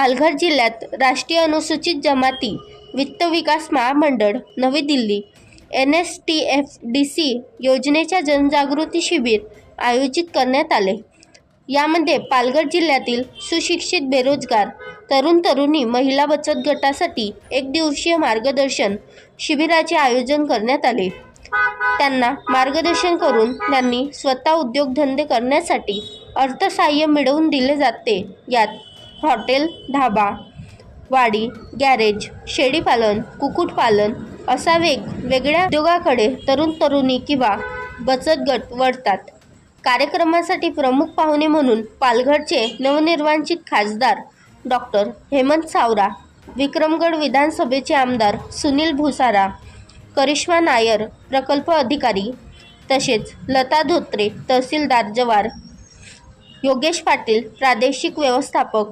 पालघर जिल्ह्यात राष्ट्रीय अनुसूचित जमाती वित्त विकास महामंडळ नवी Delhi N S T F D C योजनेच्या जनजागृती शिबिर आयोजित करण्यात आले. यामध्ये पालघर जिल्ह्यातील सुशिक्षित बेरोजगार तरुण तरुणी महिला बचत गटासाठी एक दिवसीय मार्गदर्शन शिबिराचे आयोजन करण्यात आले. त्यांना मार्गदर्शन करून त्यांनी स्वतः उद्योगधंदे करण्यासाठी अर्थसहाय्य मिळवून दिले जाते. यात हॉटेल ढाबा वाडी गॅरेज शेळीपालन कुक्कुटपालन असा वेग वेगळ्या उद्योगाकडे तरुण तरुणी किंवा बचत गट वळतात. कार्यक्रमासाठी प्रमुख पाहुणे म्हणून पालघरचे नवनिर्वाचित खासदार डॉक्टर हेमंत सावरा विक्रमगड विधानसभेचे आमदार सुनील भुसारा करिश्मा नायर प्रकल्प अधिकारी तसेच लता धोत्रे तहसीलदार जवार योगेश पाटील प्रादेशिक व्यवस्थापक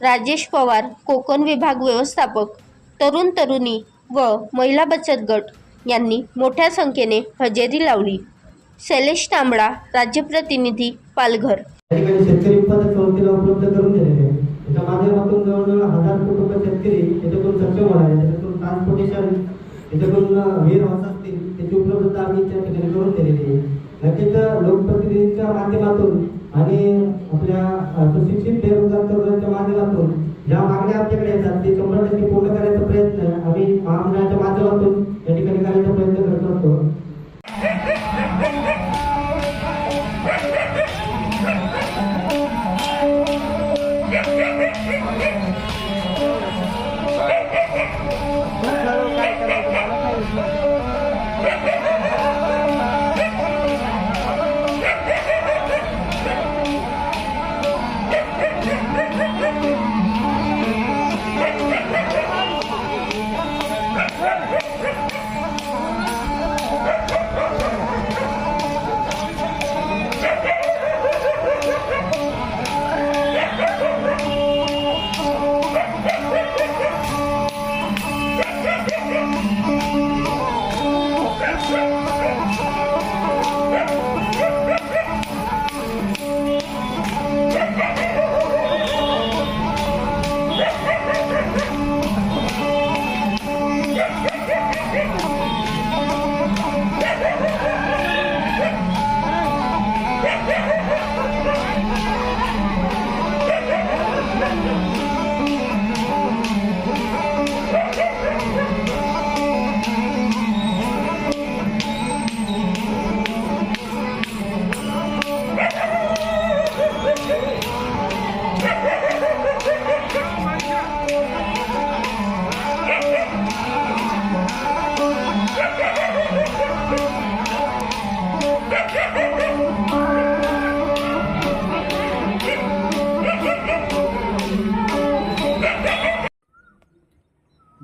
राजेश पवार कोकण विभाग व्यवस्थापक तरुण तरुणी व महिला बचत गट यांनी मोठ्या संख्येने हजेरी लावली. शैलेश तांबडा राज्य प्रतिनिधी पालघर. शेतकरी उत्पादक संस्थेला उपलब्ध करून दिलेले आहे. त्याच्या माध्यमातून जवळजवळ हजार कुटुंब शेतकरी त्याच्यातून सक्षम होणार आहे त्याच्यातून ट्रान्सपोर्टेशन त्याच्यातून वेअर हाऊस असतील त्याची उपलब्धता आम्ही त्या ठिकाणी करून दिलेली आहे. नक्कीच लोकप्रतिनिधींच्या माध्यमातून आणि आपल्या सुशिक्षित बेरोजगार तरुणांच्या मागे लागतो या मागण्या आमच्याकडे